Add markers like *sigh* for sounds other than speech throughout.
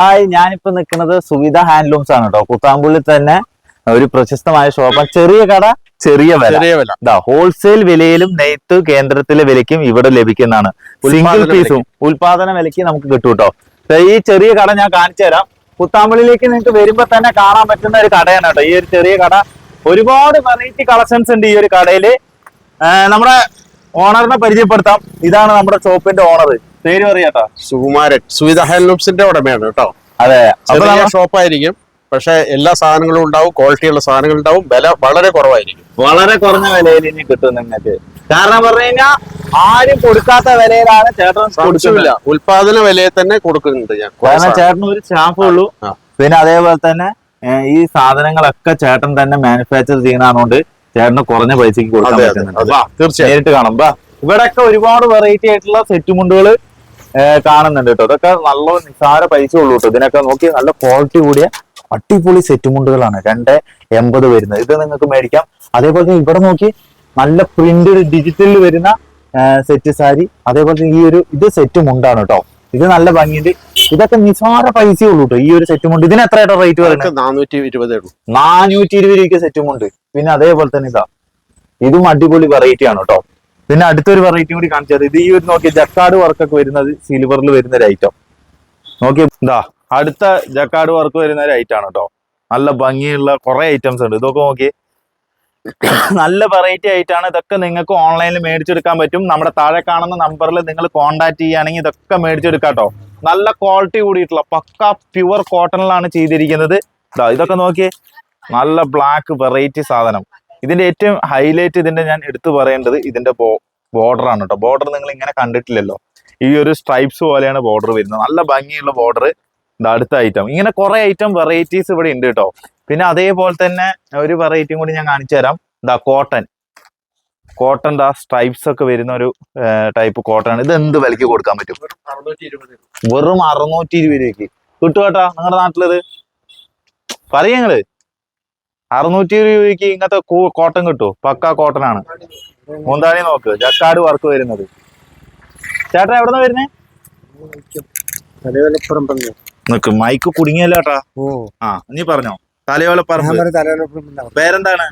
Hi ഞാനിപ്പോ നിൽക്കുന്നത് Suvidha handlooms ആണ് കേട്ടോ കുത്താമ്പുള്ളി തന്നെ ഒരു പ്രശസ്തമായ ഷോപ്പ് ചെറിയ കട ചെറിയ വില. ചെറിയ വില. ഇതാ ഹോൾസെയിൽ വിലയിലും നെയ്ത്ത് കേന്ദ്രത്തിലെ വിലയ്ക്കും ഇവിടെ ലഭിക്കുന്നതാണ്. സിംഗിൾ പീസും ഉൽപാദന വിലയ്ക്ക് നമുക്ക് കിട്ടും കേട്ടോ ഈ ചെറിയ കട ഞാൻ കാണിച്ചു തരാം. കുത്താമ്പുള്ളിലേക്ക് നിങ്ങൾക്ക് വരുമ്പോ തന്നെ കാണാൻ പറ്റുന്ന ഒരു കടയാണ് കേട്ടോ ഈ ഒരു ചെറിയ കട. ഒരുപാട് വെറൈറ്റി കളക്ഷൻസ് ഉണ്ട് ഈ ഒരു കടയിൽ. നമ്മുടെ ഓണറിനെ പരിചയപ്പെടുത്താം. ഇതാണ് നമ്മുടെ ഷോപ്പിന്റെ ഓണർ പേര് പറയാട്ടോ സുകുമാരൻ. സുവിധ ഹാൻഡ്ലൂംസിന്റെ ഉടമയാണ് കേട്ടോ. അതെ. ചെറിയ ഷോപ്പായിരിക്കും. പക്ഷെ എല്ലാ സാധനങ്ങളും ഉണ്ടാവും ക്വാളിറ്റിയുള്ള സാധനങ്ങൾ ഉണ്ടാവും വില വളരെ കുറവായിരിക്കും. വളരെ കുറഞ്ഞ വിലയിൽ ഇനി കിട്ടും നിങ്ങൾക്ക്. കാരണം പറഞ്ഞു കഴിഞ്ഞാൽ ആരും കൊടുക്കാത്ത വിലയിലാണ് ചേട്ടൻ കൊടുക്കുന്നില്ല ഉൽപാദന വിലയെ തന്നെ കൊടുക്കുന്നുണ്ട് ഞാൻ. കാരണം ചേട്ടൻ ഒരു സ്റ്റാഫേ ഉള്ളൂ. പിന്നെ അതേപോലെ തന്നെ ഈ സാധനങ്ങളൊക്കെ ചേട്ടൻ തന്നെ മാനുഫാക്ചർ ചെയ്യുന്നതുകൊണ്ട് ചേട്ടന് കുറഞ്ഞ പൈസക്ക് കൊടുക്കാൻ പറ്റുന്നുണ്ട്. തീർച്ചയായിട്ടും വാ, തീർച്ചയായും. നേരിട്ട് കാണാം. ബാ ഇവിടെയൊക്കെ ഒരുപാട് വെറൈറ്റി ആയിട്ടുള്ള സെറ്റ് മുണ്ടുകൾ കാണുന്നുണ്ട് കേട്ടോ അതൊക്കെ നല്ല നിസ്സാര പൈസ ഉള്ളൂ കേട്ടോ ഇതിനൊക്കെ നോക്കി നല്ല ക്വാളിറ്റി കൂടിയ അടിപൊളി സെറ്റ് മുണ്ടുകളാണ്. രണ്ട് എൺപത് വരുന്നത്. ഇത് നിങ്ങൾക്ക് മേടിക്കാം. അതേപോലെ ഇവിടെ നോക്കി നല്ല പ്രിന്റ് ഡിജിറ്റലിൽ വരുന്ന സെറ്റ് സാരി. അതേപോലെ ഈ ഒരു ഇത് സെറ്റ് മുണ്ടാണ് കേട്ടോ ഇത് നല്ല ഭംഗിയുണ്ട്. ഇതൊക്കെ നിസ്സാര പൈസ ഉള്ളൂ കേട്ടോ ഈ ഒരു സെറ്റ് മുണ്ട്. ഇതിന് എത്ര റേറ്റ് വരുന്നത് നാനൂറ്റി ഇരുപത് നാനൂറ്റി ഇരുപത് രൂപയ്ക്ക് സെറ്റ് മുണ്ട്. പിന്നെ അതേപോലെ തന്നെ ഇതാ. ഇതും അടിപൊളി വെറൈറ്റി ആണ് കേട്ടോ പിന്നെ അടുത്തൊരു വെറൈറ്റി കൂടി കാണിച്ചത് ഇത് ഈ ഒരു നോക്കിയ ജക്കാട് വർക്കൊക്കെ വരുന്നത് സിൽവറിൽ വരുന്ന ഒരു ഐറ്റം നോക്കി എന്താ അടുത്ത ജക്കാട് വർക്ക് വരുന്ന ഒരു ഐറ്റം ആണ് കേട്ടോ നല്ല ഭംഗിയുള്ള കുറെ ഐറ്റംസ് ഉണ്ട്. ഇതൊക്കെ നോക്കി നല്ല വെറൈറ്റി ആയിട്ടാണ് ഇതൊക്കെ നിങ്ങൾക്ക് ഓൺലൈനിൽ മേടിച്ചെടുക്കാൻ പറ്റും. നമ്മുടെ താഴെ കാണുന്ന നമ്പറിൽ നിങ്ങൾ കോൺടാക്ട് ചെയ്യുകയാണെങ്കിൽ ഇതൊക്കെ മേടിച്ചെടുക്കാം കേട്ടോ നല്ല ക്വാളിറ്റി കൂടിയിട്ടുള്ള പക്ക പ്യുവർ കോട്ടണിലാണ് ചെയ്തിരിക്കുന്നത്. ഇതൊക്കെ നോക്കിയേ നല്ല ബ്ലാക്ക് വെറൈറ്റി സാധനം. ഇതിന്റെ ഏറ്റവും ഹൈലൈറ്റ് ഇതിന്റെ ഞാൻ എടുത്തു പറയേണ്ടത് ഇതിന്റെ ബോർഡർ ആണ് കേട്ടോ ബോർഡർ നിങ്ങൾ ഇങ്ങനെ കണ്ടിട്ടില്ലല്ലോ. ഈ ഒരു സ്ട്രൈപ്സ് പോലെയാണ് ബോർഡർ വരുന്നത്. നല്ല ഭംഗിയുള്ള ബോർഡർ ഇതാ അടുത്ത ഐറ്റം ഇങ്ങനെ കുറെ ഐറ്റം വെറൈറ്റീസ് ഇവിടെ ഉണ്ട് കേട്ടോ പിന്നെ അതേപോലെ തന്നെ ഒരു വെറൈറ്റിയും കൂടി ഞാൻ കാണിച്ചു തരാം. ദാ കോട്ടൺ കോട്ടൺ ദാ സ്ട്രൈപ്സ് ഒക്കെ വരുന്ന ഒരു ടൈപ്പ് കോട്ടൺ ആണ്. ഇത് എന്ത് വിലക്ക് കൊടുക്കാൻ പറ്റും? വെറും അറുന്നൂറ്റി ഇരുപത് രൂപയ്ക്ക്. കിട്ടും കേട്ടോ നിങ്ങളുടെ നാട്ടിലത്? പറയങ്ങൾ അറുന്നൂറ്റി രൂപയ്ക്ക് ഇങ്ങനത്തെ കോട്ടൺ കിട്ടുമോ പക്ക കോട്ടൺ ആണ്. മൂന്താണി നോക്ക്. ജക്കാട് വർക്ക് വരുന്നത്. ചേട്ടാ എവിടെന്നാ വരുന്നേ? നിക്ക് മൈക്ക് കുടുങ്ങിയല്ലോ ചേട്ടാ? ആ നീ പറഞ്ഞോ. തലയോല ഞാൻ പറമ്പ് പറഞ്ഞ തലയോലപ്പുറം എന്നാ പേരെന്താണ്?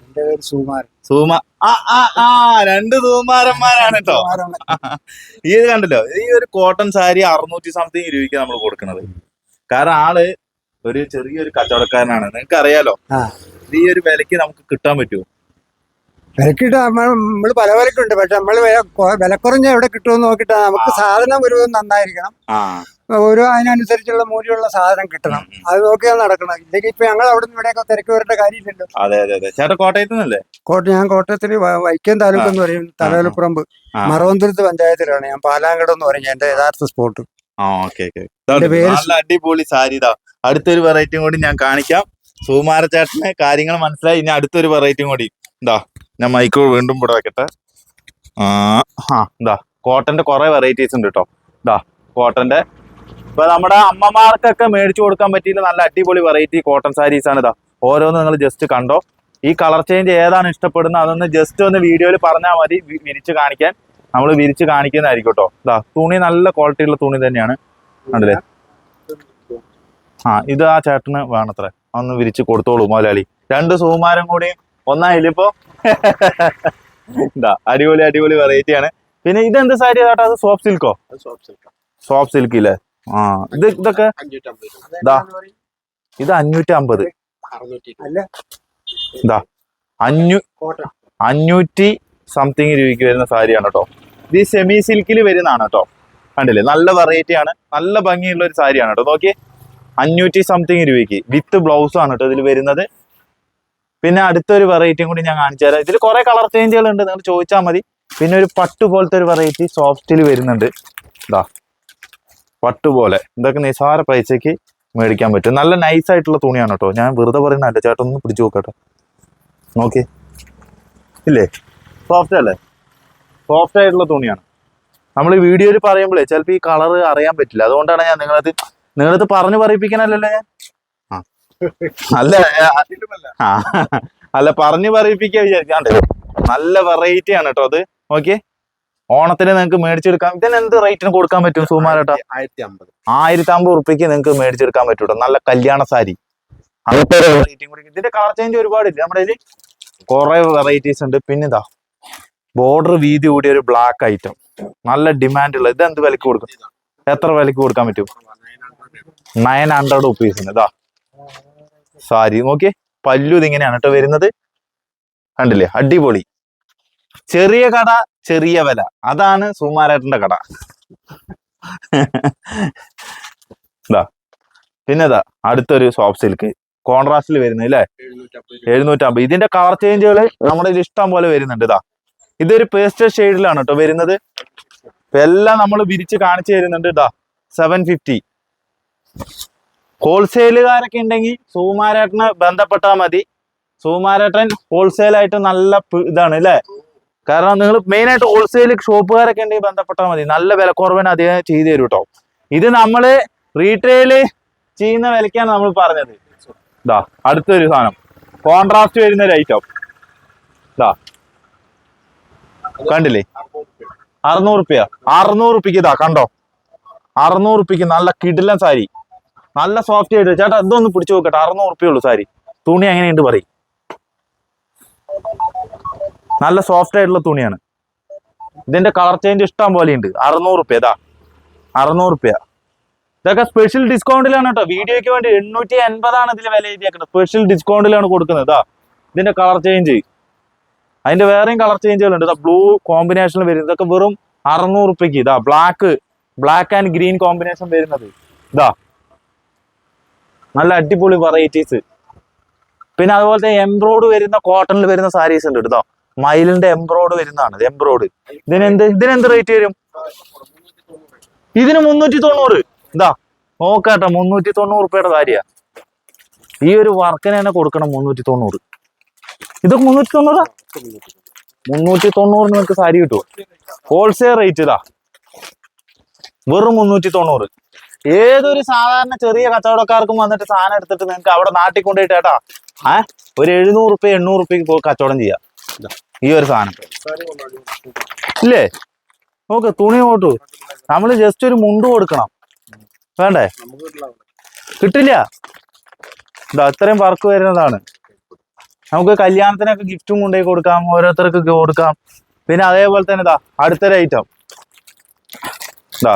സൂമ ആ ആ ആ രണ്ട് സൂമാരന്മാരാണ് കേട്ടോ ഈ കണ്ടല്ലോ. ഈ ഒരു കോട്ടൺ സാരി അറുന്നൂറ്റി സംതിങ് രൂപയ്ക്ക് നമ്മൾ കൊടുക്കുന്നത്. കാരണം ആൾ ഒരു ചെറിയൊരു കച്ചവടക്കാരനാണ്. നിങ്ങൾക്ക് അറിയാലോ ഈ ഒരു വിലക്ക് നമുക്ക് കിട്ടാൻ പറ്റുമോ വിലക്കിട്ട് നമ്മൾ പല വിലക്കുണ്ട് പക്ഷെ നമ്മൾ വില കുറഞ്ഞ എവിടെ കിട്ടുമെന്ന് നോക്കിട്ട് നമുക്ക് സാധനം ഒരു നന്നായിരിക്കണം. ഓരോ അതിനനുസരിച്ചുള്ള മൂല്യമുള്ള സാധനം കിട്ടണം. അത് നോക്കിയാൽ നടക്കണം. ഇല്ലെങ്കിൽ ഇപ്പൊ ഞങ്ങൾ അവിടെ നിന്ന് ഇവിടെയൊക്കെ തിരക്ക് വരേണ്ട കാര്യമില്ലല്ലോ. അതെ അതെ ചേട്ടാ ഞാൻ കോട്ടയത്തിന് വ- വൈക്കം താലൂക്ക് എന്ന് പറയും. തലവലപ്പുറമ്പ്. മറവന്തുരത്ത് പഞ്ചായത്തിലാണ്. ഞാൻ പാലാങ്കട എന്ന് പറയും. എന്റെ യഥാർത്ഥ സ്പോട്ട്. ഓക്കെ അടിപൊളി സാരിതാ അടുത്തൊരു വെറൈറ്റിയും കൂടി ഞാൻ കാണിക്കാം. സുകുമാര ചേട്ടന് കാര്യങ്ങൾ മനസ്സിലായി. ഇനി അടുത്തൊരു വെറൈറ്റിയും കൂടി. എന്താ ഞാൻ മൈക്ക് വീണ്ടും ഇവിടെ വെക്കട്ടെ. ആ എന്താ കോട്ടന്റെ കുറെ വെറൈറ്റീസ് ഉണ്ട് കേട്ടോ ഇതാ കോട്ടന്റെ. ഇപ്പൊ നമ്മുടെ അമ്മമാർക്കൊക്കെ മേടിച്ചു കൊടുക്കാൻ പറ്റിയില്ല. നല്ല അടിപൊളി വെറൈറ്റി കോട്ടൺ സാരീസ് ആണ് ഇതാ. ഓരോന്ന് നിങ്ങൾ ജസ്റ്റ് കണ്ടോ. ഈ കളർ ചേഞ്ച് ഏതാണ് ഇഷ്ടപ്പെടുന്നത് അതൊന്ന് ജസ്റ്റ് ഒന്ന് വീഡിയോയിൽ പറഞ്ഞാൽ മതി. വിരിച്ച് കാണിക്കാൻ. നമ്മൾ വിരിച്ച് കാണിക്കുന്നതായിരിക്കും കേട്ടോ ഇതാ തുണി നല്ല ക്വാളിറ്റി ഉള്ള തുണി തന്നെയാണ്. കണ്ടില്ലേ? ആ ഇത് ആ ചേട്ടന് വേണത്രേ. ഒന്ന് വിരിച്ചു കൊടുത്തോളൂ മുതലാളി രണ്ട് സുകുമാരം കൂടി ഒന്നായില്ല ഇപ്പൊ? എന്താ അടിപൊളി അടിപൊളി വെറൈറ്റി ആണ്. പിന്നെ ഇതെന്ത് സാരി ചേട്ടാ? അത് സോഫ്റ്റ് സിൽക്കോ. സോഫ്റ്റ് സിൽക്ക് ഇല്ലേ? ആ ഇത് ഇതൊക്കെ. ഇത് അഞ്ഞൂറ്റി അമ്പത് എന്താ ഇതാ അഞ്ഞൂ അഞ്ഞൂറ്റി സംതിങ് രൂപയ്ക്ക് വരുന്ന സാരിയാണ് കേട്ടോ ഇത് സെമി സിൽക്കിൽ വരുന്നതാണ് കേട്ടോ കണ്ടില്ലേ? നല്ല വെറൈറ്റി ആണ്. നല്ല ഭംഗിയുള്ള ഒരു സാരിയാണ് കേട്ടോ നോക്കി അഞ്ഞൂറ്റി സംതിങ് രൂപയ്ക്ക്. വിത്ത് ബ്ലൗസും ആണ് കേട്ടോ ഇതിൽ വരുന്നത്. പിന്നെ അടുത്തൊരു വെറൈറ്റിയും കൂടി ഞാൻ കാണിച്ചു തരാം. ഇതിൽ കുറെ കളർ ചേഞ്ചുകൾ ഉണ്ട്. നിങ്ങൾ ചോദിച്ചാൽ മതി. പിന്നെ ഒരു പട്ട് പോലത്തെ ഒരു വെറൈറ്റി സോഫ്റ്റിൽ വരുന്നുണ്ട്. ഇതാ പട്ട് പോലെ. ഇതൊക്കെ നിസാര പൈസക്ക് മേടിക്കാൻ പറ്റും. നല്ല നൈസ് ആയിട്ടുള്ള തുണിയാണ് കേട്ടോ. ഞാൻ വെറുതെ പറയുന്നതല്ല ചേട്ടൻ ഒന്ന് പിടിച്ചു നോക്കട്ടെ നോക്കി. ഇല്ലേ? സോഫ്റ്റ് അല്ലേ? സോഫ്റ്റ് ആയിട്ടുള്ള തുണിയാണ്. നമ്മൾ ഈ വീഡിയോയിൽ പറയുമ്പോഴേ ചിലപ്പോൾ ഈ കളർ അറിയാൻ പറ്റില്ല. അതുകൊണ്ടാണ് ഞാൻ നിങ്ങളത് നിങ്ങളത് പറഞ്ഞു പറയിപ്പിക്കണല്ലേ ഞാൻ അല്ല. അല്ല പറഞ്ഞു പറയിപ്പിക്കാൻ വിചാരിക്കാണ്ട്. നല്ല വെറൈറ്റി ആണ് കേട്ടോ അത്. ഓക്കെ ഓണത്തിന് നിങ്ങൾക്ക് മേടിച്ചെടുക്കാം. ഇതിന് എന്ത് റേറ്റിന് കൊടുക്കാൻ പറ്റും സുമാരേട്ടാ ആയിരത്തി അമ്പത് ആയിരത്തി അമ്പത് ഉറുപ്പിക്ക് നിങ്ങൾക്ക് മേടിച്ചെടുക്കാൻ പറ്റൂട്ടോ. നല്ല കല്യാണ സാരി. അങ്ങനത്തെ ഒരു variety കൂടി ഇതിന്റെ കളർ ചേഞ്ച് ഒരുപാടില്ല. നമ്മുടെ ഇതിൽ കുറെ വെറൈറ്റീസ് ഉണ്ട്. പിന്നെ ഇതാ ബോർഡർ വീതി കൂടിയ ഒരു ബ്ലാക്ക് ഐറ്റം നല്ല ഡിമാൻഡ് ഉള്ള. ഇത് എന്ത് വിലക്ക് കൊടുക്കും? എത്ര വിലക്ക് കൊടുക്കാൻ പറ്റും? നയൻ ഹൺഡ്രഡ് റുപ്പീസിന് ഇതാ സാരി. നോക്കിയേ പല്ലു ഇതിങ്ങനെയാണ് കേട്ടോ വരുന്നത്. കണ്ടില്ലേ? അടിപൊളി. ചെറിയ കട ചെറിയ വില. അതാണ് സുമാരേട്ടന്റെ കട. ഇതാ. പിന്നെ ഇതാ അടുത്തൊരു സോഫ്റ്റ് സിൽക്ക് കോൺട്രാസ്റ്റിൽ വരുന്നത് അല്ലേ എഴുന്നൂറ്റമ്പത്. ഇതിന്റെ കളർ ചേഞ്ചുകൾ നമ്മുടെ ഇഷ്ടം പോലെ വരുന്നുണ്ട് ഇതാ ഇതൊരു പേസ്റ്റൽ ഷെയ്ഡിലാണ് കേട്ടോ വരുന്നത്. എല്ലാം നമ്മൾ വിരിച്ച് കാണിച്ചു തരുന്നുണ്ട് ഇതാ സെവൻ ഫിഫ്റ്റി ഹോൾസെയിലുകാരൊക്കെ ഉണ്ടെങ്കിൽ സുകുമാരേട്ടന് ബന്ധപ്പെട്ടാൽ മതി. സുകുമാരേട്ടൻ ഹോൾസെയിൽ ആയിട്ട് നല്ല ഇതാണ് അല്ലേ? കാരണം നിങ്ങൾ മെയിൻ ആയിട്ട് ഹോൾസെയിൽ ഷോപ്പുകാരൊക്കെ ഉണ്ടെങ്കിൽ ബന്ധപ്പെട്ടാൽ മതി. നല്ല വില കുറവിന് അദ്ദേഹം ചെയ്തു തരും കേട്ടോ ഇത് നമ്മൾ റീറ്റെയിൽ ചെയ്യുന്ന വിലക്കാണ് നമ്മൾ പറഞ്ഞത്. ഇതാ അടുത്തൊരു സാധനം. കോൺട്രാസ്റ്റ് വരുന്ന ഒരു ഐറ്റം ഇതാ കണ്ടില്ലേ? അറുന്നൂറ് റുപ്യ. അറുന്നൂറ് റുപ്യക്ക് ഇതാ കണ്ടോ? അറുന്നൂറ് റുപ്യക്ക് നല്ല കിടിലൻ സാരി. നല്ല സോഫ്റ്റ് ആയിട്ട് ചേട്ടാ ഇതൊന്ന് പിടിച്ചു നോക്കട്ടെ. അറുന്നൂറ് റുപ്യ ഉള്ളൂ സാരി. തുണി എങ്ങനെയുണ്ട് പറയും. നല്ല സോഫ്റ്റ് ആയിട്ടുള്ള തുണിയാണ്. ഇതിന്റെ കളർ ചേഞ്ച് ഇഷ്ടം പോലെ ഉണ്ട് അറുന്നൂറ് റുപ്യ ഇതാ. അറുന്നൂറ് റുപ്യ ഇതൊക്കെ സ്പെഷ്യൽ ഡിസ്കൗണ്ടിലാണ് കേട്ടോ. വീഡിയോയ്ക്ക് വേണ്ടി എണ്ണൂറ്റി എൺപതാണ് ഇതിൽ വില എഴുതിയേക്കുന്നത് സ്പെഷ്യൽ ഡിസ്കൗണ്ടിലാണ് കൊടുക്കുന്നത്. ഇതാ. ഇതിന്റെ കളർ ചേഞ്ച് അതിന്റെ വേറെയും കളർ ചേഞ്ചുകളുണ്ട് ഇതാ ബ്ലൂ കോമ്പിനേഷനിൽ വരുന്നത്. ഇതൊക്കെ വെറും അറുന്നൂറ് റുപ്യക്ക് ഇതാ black black and green combination വരുന്നത്. ഇതാ. നല്ല അടിപൊളി വെറൈറ്റീസ് പിന്നെ അതുപോലത്തെ എംബ്രോയ്ഡ് വരുന്ന കോട്ടണിൽ വരുന്ന സാരീസ് ഉണ്ട് കേട്ടോ മയിലിന്റെ എംബ്രോയ്ഡ് വരുന്നതാണ് എംബ്രോയ്ഡ് ഇതിനെന്ത് ഇതിനെന്ത് റേറ്റ് വരും? ഇതിന് മുന്നൂറ്റി തൊണ്ണൂറ് ഇതാ നോക്കാട്ടോ മുന്നൂറ്റി തൊണ്ണൂറ് റുപ്യയുടെ കാര്യ ഈ ഒരു വർക്കിന് തന്നെ കൊടുക്കണം മുന്നൂറ്റി തൊണ്ണൂറ് ഇതൊക്കെ മുന്നൂറ്റി തൊണ്ണൂറാ മുന്നൂറ്റി തൊണ്ണൂറിന് നിങ്ങൾക്ക് സാരി കിട്ടുമോ ഹോൾസെയിൽ റേറ്റ് ഇതാ. വെറും മുന്നൂറ്റി തൊണ്ണൂറ് ഏതൊരു സാധാരണ ചെറിയ കച്ചവടക്കാർക്കും വന്നിട്ട് സാധനം എടുത്തിട്ട് നിങ്ങൾക്ക് അവിടെ നാട്ടിൽ കൊണ്ടുപോയിട്ട് ഏട്ടാ ഏ? ഒരു എഴുന്നൂറ് റുപ്യ എണ്ണൂറ് റുപ്യക്ക് പോയി കച്ചവടം ചെയ്യാം. ഈ ഒരു സാധനം. ഇല്ലേ? നോക്ക് തുണി നോട്ടു നമ്മൾ ജസ്റ്റ് ഒരു മുണ്ട് കൊടുക്കണം. വേണ്ടേ? കിട്ടില്ല? ഇതാ ഇത്രയും വർക്ക് വരുന്നതാണ്. നമുക്ക് കല്യാണത്തിനൊക്കെ ഗിഫ്റ്റും കൊണ്ടുപോയി കൊടുക്കാം ഓരോരുത്തർക്ക് കൊടുക്കാം. പിന്നെ അതേപോലെ തന്നെ ഇതാ അടുത്തൊരു ഐറ്റം ഇതാ.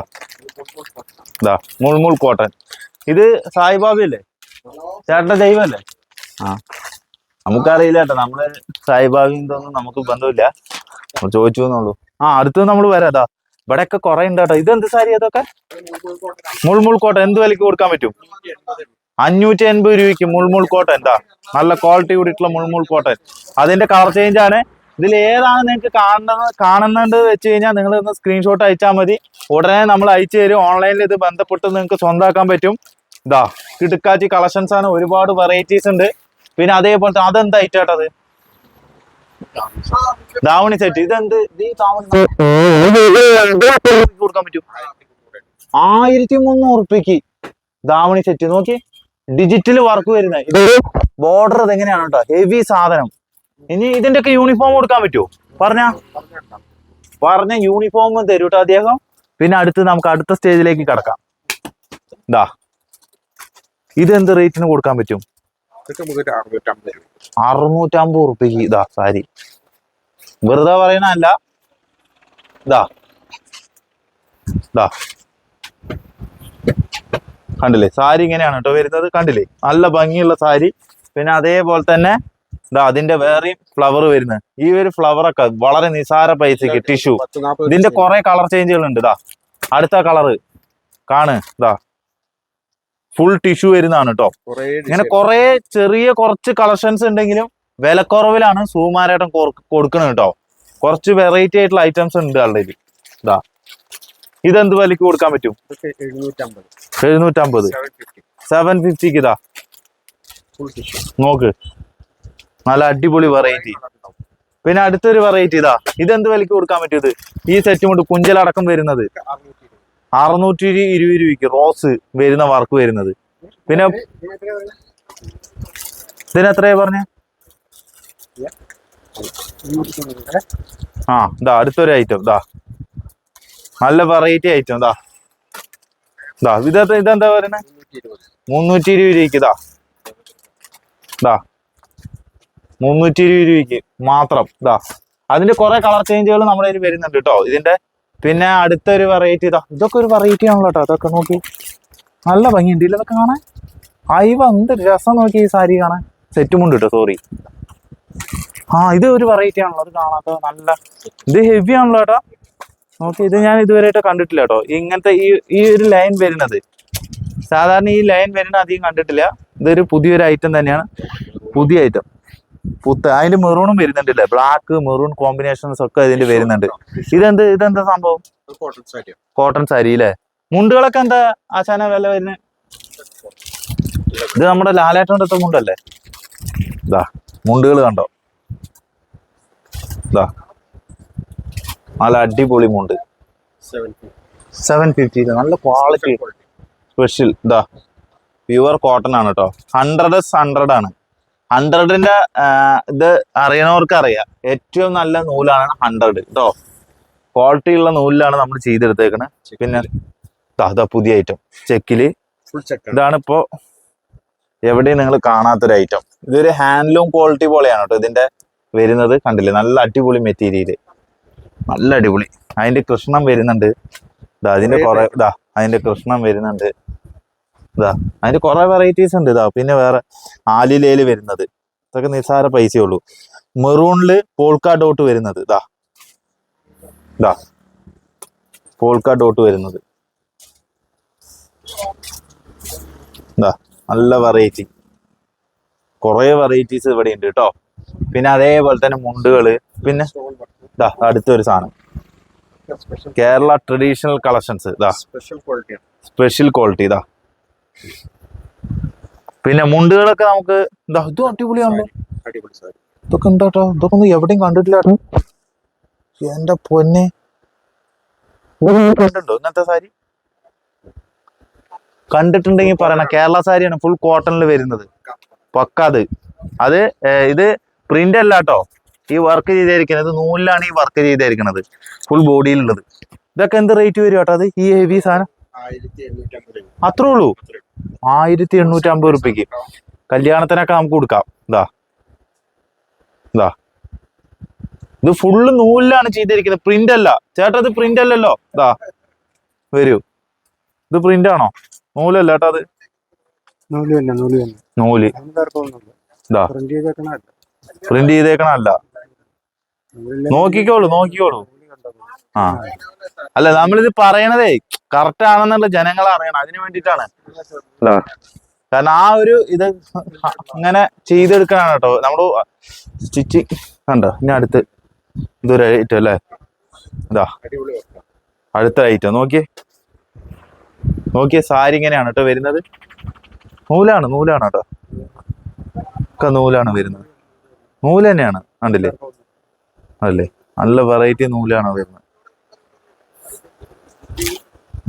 ഇതാ മുൾമുൾ കോട്ടൺ ഇത് സായിബാബി അല്ലേ ചേട്ടന്റെ ദൈവമല്ലേ? ആ. നമുക്കറിയില്ല കേട്ടോ നമ്മൾ സായിബാബിയും നമുക്ക് ബന്ധമില്ല. ചോദിച്ചു എന്നുള്ളൂ. ആ അടുത്ത് നമ്മൾ വരാം. ഇവിടെ ഒക്കെ കുറെ ഉണ്ട് കേട്ടോ. ഇതെന്ത് സാരി അതൊക്കെ? മുൾമുൾ കോട്ടൺ എന്ത് വിലക്ക് കൊടുക്കാൻ പറ്റും? അഞ്ഞൂറ്റി എൺപത് രൂപയ്ക്ക് മുൾമുൾ കോട്ടൺ എന്താ നല്ല ക്വാളിറ്റി കൂടിയിട്ടുള്ള മുൾമുൾ കോട്ടൺ അതിന്റെ കളർ ചേഞ്ച് ആണ്. ഇതിൽ ഏതാണ് നിങ്ങൾക്ക് കാണുന്നത് കാണുന്നുണ്ട് വെച്ച് കഴിഞ്ഞാൽ നിങ്ങൾ ഒന്ന് സ്ക്രീൻഷോട്ട് അയച്ചാൽ മതി. ഉടനെ നമ്മൾ അയച്ചു തരും. ഓൺലൈനിൽ ഇത് ബന്ധപ്പെട്ട് നിങ്ങൾക്ക് സ്വന്തമാക്കാൻ പറ്റും. ഇതാ കിടുക്കാച്ചി കളക്ഷൻസ് ആണ് ഒരുപാട് വെറൈറ്റീസ് ഉണ്ട്. പിന്നെ അതേപോലെ അതെന്താ ഐറ്റാട്ടത് ധാവണി സെറ്റ് ഇതെന്ത്? കൊടുക്കാൻ പറ്റും. ആയിരത്തി മുന്നൂറ് ഉറുപ്പിക്ക് ധാവണി സെറ്റ് നോക്കി ഡിജിറ്റൽ വർക്ക് വരുന്നത് ഇത് ബോർഡർ ഇതെങ്ങനെയാണ് കേട്ടോ ഹെവി സാധനം. ഇനി ഇതിന്റെ ഒക്കെ യൂണിഫോം കൊടുക്കാൻ പറ്റുമോ പറഞ്ഞ. പറഞ്ഞ യൂണിഫോം തരൂ കേട്ടോ അദ്ദേഹം. പിന്നെ അടുത്ത് നമുക്ക് അടുത്ത സ്റ്റേജിലേക്ക് കടക്കാം. ഇതാ എന്ത് റേറ്റിന് കൊടുക്കാൻ പറ്റും? അറുന്നൂറ്റമ്പത് റുപ്യക്ക് ഇതാ സാരി. വെറുതെ പറയണല്ല ഇതാ ഇതാ കണ്ടില്ലേ? സാരി ഇങ്ങനെയാണ് കേട്ടോ വരുന്നത്. കണ്ടില്ലേ? നല്ല ഭംഗിയുള്ള സാരി. പിന്നെ അതേപോലെ തന്നെ ഇതാ അതിന്റെ വേറെയും ഫ്ലവർ വരുന്നത് ഈ ഒരു ഫ്ലവർ ഒക്കെ വളരെ നിസാര പൈസക്ക് ടിഷ്യൂ ഇതിന്റെ കുറെ കളർ ചേഞ്ചുകൾ ഉണ്ട് ഇതാ അടുത്ത കളറ് കാണ് ഇതാ. ഫുൾ ടിഷ്യൂ വരുന്നതാണ് കേട്ടോ ഇങ്ങനെ കുറെ ചെറിയ കുറച്ച് കളക്ഷൻസ് ഉണ്ടെങ്കിലും വിലക്കുറവിലാണ് സൂമാരേട്ടം കൊടുക്കണത് കേട്ടോ കുറച്ച് വെറൈറ്റി ആയിട്ടുള്ള ഐറ്റംസ് ഉണ്ട് ആളുടെ. ഇതാ. ഇതെന്ത് വിലക്ക് കൊടുക്കാൻ പറ്റും? എഴുന്നൂറ്റമ്പത്. സെവൻ ഫിഫ്റ്റിക്ക് ഇതാ. നോക്ക്. നല്ല അടിപൊളി വെറൈറ്റി പിന്നെ അടുത്തൊരു വെറൈറ്റി ഇതാ. ഇതെന്ത് വിലക്ക് കൊടുക്കാൻ പറ്റിയത്? ഈ സെറ്റ് കൊണ്ട് കുഞ്ചലടക്കം വരുന്നത്. അറുന്നൂറ്റി ഇരുപത് രൂപയ്ക്ക് റോസ് വരുന്ന വർക്ക് വരുന്നത്. പിന്നെ ഇതിന് എത്രയാ പറഞ്ഞേ? ആ ഇതാ അടുത്തൊരു ഐറ്റം ഇതാ. നല്ല വെറൈറ്റി ഐറ്റം ഇതാ. ഇതാ ഇതെന്താ ഇതെന്താ പറയുന്നത് മുന്നൂറ്റി ഇരുപത് രൂപയ്ക്ക് ഇതാ. ഇതാ. മുന്നൂറ്റി ഇരുപത് രൂപയ്ക്ക് മാത്രം. ഇതാ അതിന്റെ കുറെ കളർ ചേഞ്ചുകൾ നമ്മുടെ കയ്യിൽ വരുന്നുണ്ട് കേട്ടോ ഇതിന്റെ പിന്നെ അടുത്തൊരു വെറൈറ്റി ഇതാ ഇതൊക്കെ ഒരു വെറൈറ്റി ആണല്ലോ കേട്ടോ അതൊക്കെ നോക്കി. നല്ല ഭംഗിയുണ്ട്. ഇതൊക്കെ കാണാൻ? അയവ എന്ത് രസം നോക്കി ഈ സാരി കാണാൻ. സെറ്റുമുണ്ട് കേട്ടോ സോറി ആ ഇത് ഒരു വെറൈറ്റി ആണല്ലോ. അത് കാണാത്ത നല്ല. ഇത് ഹെവി ആണല്ലോ കേട്ടോ നോക്കി ഇത് ഞാൻ ഇതുവരെയായിട്ട് കണ്ടിട്ടില്ല കേട്ടോ ഇങ്ങനത്തെ ഈ ഈ ഒരു ലൈൻ വരുന്നത്. സാധാരണ ഈ ലൈൻ വരുന്ന അധികം കണ്ടിട്ടില്ല. ഇതൊരു പുതിയൊരു ഐറ്റം തന്നെയാണ്. പുതിയ ഐറ്റം പുത്ത അതിന്റെ മെറൂണും വരുന്നുണ്ടല്ലേ? ബ്ലാക്ക് മെറൂൺ കോമ്പിനേഷൻസ് ഒക്കെ ഇതിന്റെ വരുന്നുണ്ട്. ഇതെന്ത് ഇതെന്താ സംഭവം? കോട്ടൺ സാരി അല്ലേ മുണ്ടുകളൊക്കെ എന്താ ആശാന വില വരുന്നത് ഇത് നമ്മുടെ ലാലേട്ടന്റെ മുണ്ടല്ലേ? ഇതാ മുണ്ടുകൾ കണ്ടോ? ഇതാ നല്ല അടിപൊളി മുണ്ട്. സെവൻ ഫിഫ്റ്റി നല്ല ക്വാളിറ്റി സ്പെഷ്യൽ ഇതാ പ്യുവർ കോട്ടൺ ആണ് കേട്ടോ ഹൺഡ്രഡ് ഹൺഡ്രഡ് ആണ്. ഹൺഡ്രഡിന്റെ ഇത് അറിയണവർക്ക് അറിയാം ഏറ്റവും നല്ല നൂലാണ് ഹൺഡ്രഡ്. കേട്ടോ ക്വാളിറ്റി ഉള്ള നൂലിലാണ് നമ്മൾ ചെയ്തെടുത്തേക്കുന്നത് പിന്നെ ദാ പുതിയ ഐറ്റം ചെക്കിൽ. ഫുൾ ചെക്ക് ഇതാണ് ഇപ്പോ എവിടെയും നിങ്ങൾ കാണാത്തൊരു ഐറ്റം ഇതൊരു ഹാൻഡ്ലൂം ക്വാളിറ്റി പോലെയാണ് കേട്ടോ ഇതിന്റെ വരുന്നത്. കണ്ടില്ലേ? നല്ല അടിപൊളി മെറ്റീരിയൽ നല്ല അടിപൊളി. അതിന്റെ കൃഷ്ണം വരുന്നുണ്ട്. ഇതാ അതിന്റെ കുറെ ഇതാ അതിന്റെ കൃഷ്ണം വരുന്നുണ്ട്. ഇതാ അതിന് കുറേ വെറൈറ്റീസ് ഉണ്ട് ഇതാ. പിന്നെ വേറെ ആലിലയിൽ വരുന്നത്. ഇതൊക്കെ നിസ്സാര പൈസയേ ഉള്ളൂ. മെറൂണിൽ പോൾക്കാ ഡോട്ട് വരുന്നത്. ഇതാ. ഇതാ. പോൾക്കാ ഡോട്ട് വരുന്നത്. ഇതാ നല്ല വെറൈറ്റി കുറേ വെറൈറ്റീസ് ഇവിടെ ഉണ്ട് കേട്ടോ പിന്നെ അതേപോലെ തന്നെ മുണ്ടുകൾ. പിന്നെ ഇതാ അടുത്തൊരു സാധനം. കേരള ട്രഡീഷണൽ കളക്ഷൻസ് ഇതാ. സ്പെഷ്യൽ ക്വാളിറ്റി സ്പെഷ്യൽ ക്വാളിറ്റി ഇതാ. പിന്നെ മുണ്ടുകളൊക്കെ നമുക്ക് എന്താ ഇതും അടിപൊളിയാണല്ലോ. ഇതൊക്കെ എന്താ ഇതൊക്കെ ഒന്നും എവിടെയും കണ്ടിട്ടില്ലാട്ടോ എന്റെ പൊന്നെ. കണ്ടിട്ടുണ്ടോ ഇങ്ങനത്തെ സാരി? കണ്ടിട്ടുണ്ടെങ്കിൽ പറയണ. കേരള സാരിയാണ് ഫുൾ കോട്ടണിൽ വരുന്നത്. പക്കാത് അത്. ഇത് പ്രിന്റ് അല്ല കേട്ടോ ഈ വർക്ക് ചെയ്തിരിക്കുന്നത്. നൂലിലാണ് ഈ വർക്ക് ചെയ്തിരിക്കുന്നത്. ഫുൾ ബോഡിയിലുള്ളത് ഇതൊക്കെ എന്ത് റേറ്റ് വരും കേട്ടോ അത്? ഈ ഹെവി സാധനം? അത്രേ ഉള്ളൂ. ആയിരത്തി എണ്ണൂറ്റി അമ്പത് റുപ്യക്ക് കല്യാണത്തിനൊക്കെ നമുക്ക് കൊടുക്കാം. ഇതാ ഇതാ ഇത് ഫുള്ള് നൂലിലാണ് ചെയ്തിരിക്കുന്നത്. പ്രിന്റ് അല്ല. ചേട്ടാ ഇത് പ്രിന്റ് അല്ലല്ലോ. ഇതാ വരൂ. ഇത് പ്രിന്റ് ആണോ? നൂലല്ല ചേട്ടാ അത്. നൂൽ. ഇതാ പ്രിന്റ് ചെയ്തേക്കണ പ്രിന്റ് ചെയ്തേക്കണല്ല നോക്കിക്കോളൂ നോക്കിക്കോളൂ. ആ. അല്ല നമ്മളിത് പറയണതേ കറക്റ്റ് ആണെന്നുള്ള ജനങ്ങൾ അറിയണം. അതിനു വേണ്ടിട്ടാണ്. കാരണം ആ ഒരു ഇത് അങ്ങനെ ചെയ്തെടുക്കാനാണ് കേട്ടോ. നമ്മൾ സ്റ്റിച്ച് കണ്ടോ? ഇനി അടുത്ത് ഇതൊരു ഐറ്റം അല്ലേ? ഇതാ. work അടുത്ത ഐറ്റം നോക്കിയേ. നോക്കിയേ സാരി ഇങ്ങനെയാണ് കേട്ടോ വരുന്നത്. നൂലാണ് നൂലാണ് കേട്ടോ. ഒക്കെ നൂലാണ് വരുന്നത്. നൂൽ തന്നെയാണ് കണ്ടില്ലേ? അതല്ലേ നല്ല വെറൈറ്റി നൂലാണ് വരുന്നത്.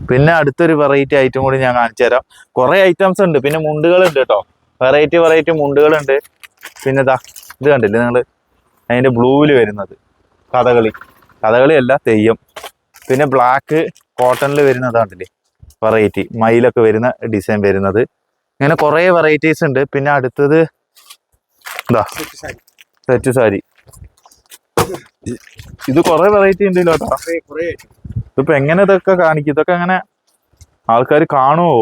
പിന്നെ അടുത്തൊരു വെറൈറ്റി ഐറ്റം കൂടി ഞാൻ കാണിച്ചു തരാം. കുറെ ഐറ്റംസ് ഉണ്ട്. പിന്നെ മുണ്ടുകളുണ്ട് കേട്ടോ. വെറൈറ്റി വെറൈറ്റി മുണ്ടുകളുണ്ട്. പിന്നെ ഇതാ ഇത് കണ്ടില്ലേ നിങ്ങൾ? അതിന്റെ ബ്ലൂവിൽ വരുന്നത്. കഥകളി. കഥകളി അല്ല തെയ്യം. പിന്നെ ബ്ലാക്ക് കോട്ടണിൽ വരുന്നത് കണ്ടില്ലേ? വെറൈറ്റി മയിലൊക്കെ വരുന്ന ഡിസൈൻ വരുന്നത്. ഇങ്ങനെ കുറേ വെറൈറ്റീസ് ഉണ്ട്. പിന്നെ അടുത്തത് എന്താ സെറ്റ് സാരി. ഇത് കുറേ വെറൈറ്റി ഉണ്ടല്ലോ കേട്ടോ. ഇതിപ്പോ എങ്ങനെ ഇതൊക്കെ കാണിക്കും? ഇതൊക്കെ എങ്ങനെ ആൾക്കാർ കാണുമോ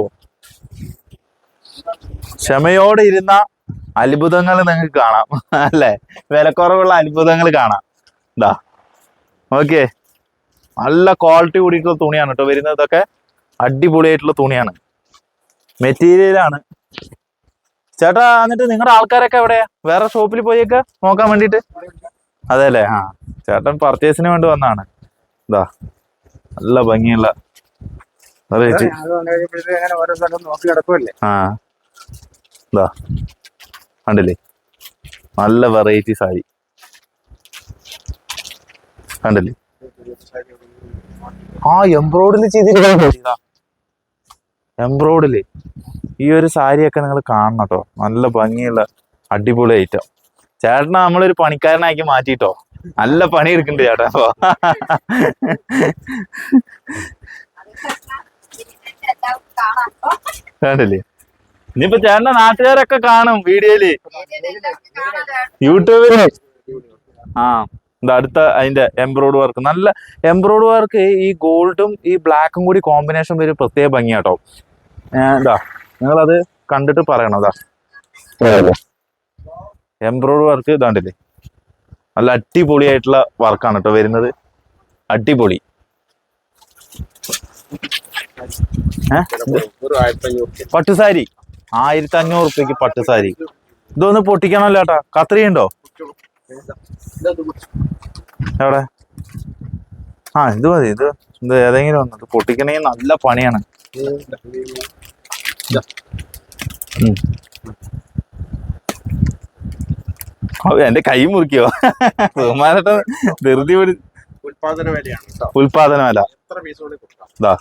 ക്ഷമയോടെ ഇരുന്ന അത്ഭുതങ്ങൾ നിങ്ങൾക്ക് കാണാം. *laughs* അല്ലേ? വിലക്കുറവുള്ള അത്ഭുതങ്ങൾ കാണാം. ഇതാ ഓക്കെ നല്ല ക്വാളിറ്റി കൂടിയിട്ടുള്ള തുണിയാണ് കേട്ടോ വരുന്നത്. ഇതൊക്കെ അടിപൊളിയായിട്ടുള്ള തുണിയാണ്. മെറ്റീരിയലാണ് ചേട്ടാ എന്നിട്ട് നിങ്ങളുടെ ആൾക്കാരൊക്കെ എവിടെയാ? വേറെ ഷോപ്പിൽ പോയേക്ക? നോക്കാൻ വേണ്ടിയിട്ട്? അതെ അല്ലേ? ആ. ചേട്ടൻ പർച്ചേസിന് വേണ്ടി വന്നാണ്. ഇതാ നല്ല ഭംഗിയുള്ള അത് ആ. ഇതാ കണ്ടില്ലേ? നല്ല വെറൈറ്റി സാരി. കണ്ടില്ലേ? ആ എംബ്രോയിഡിൽ ചെയ്തിരിക്കുന്ന. എംബ്രോയിഡറി. ഈ ഒരു സാരിയൊക്കെ നിങ്ങൾ കാണണം കേട്ടോ. നല്ല ഭംഗിയുള്ള അടിപൊളി ഐറ്റം ചേട്ടനെ നമ്മളൊരു പണിക്കാരനാക്കി മാറ്റിട്ടോ നല്ല പണി എടുക്കണ്ട് ചേട്ടാ. അപ്പൊ. വേണ്ടല്ലേ ഇനിയിപ്പോ ചേട്ടന്റെ നാട്ടുകാരൊക്കെ കാണും വീഡിയോയിൽ. യൂട്യൂബിൽ. ആ ഇത് അടുത്ത അതിന്റെ എംബ്രോയ്ഡ് വർക്ക് നല്ല എംബ്രോയ്ഡ് വർക്ക് ഈ ഗോൾഡും ഈ ബ്ലാക്കും കൂടി കോമ്പിനേഷൻ ഒരു പ്രത്യേക ഭംഗിയാട്ടോ. എന്താ നിങ്ങളത് കണ്ടിട്ട് പറയണം അതാ എംബ്രോയ്ഡ് വർക്ക് ഇതാണ്ടില്ലേ നല്ല അടിപൊളിയായിട്ടുള്ള വർക്കാണ് കേട്ടോ വരുന്നത്. അടിപൊളി. പട്ടുസാരി ആയിരത്തി അഞ്ഞൂറ് റുപ്യക്ക് പട്ടുസാരി ഇതൊന്ന് പൊട്ടിക്കണമല്ലോ ചേട്ടാ കത്രിയുണ്ടോ? എവിടെ? ആ ഇത് മതി. ഇത് ഇത് ഏതെങ്കിലും ഒന്ന് പൊട്ടിക്കണമെങ്കിൽ നല്ല പണിയാണ്. എന്റെ കൈ മുറിക്കോ ബഹുമാനട്ട ധൃതി പിടി ഉൽപാദന വിലയാണ് ഉൽപാദന വില. ഇതാ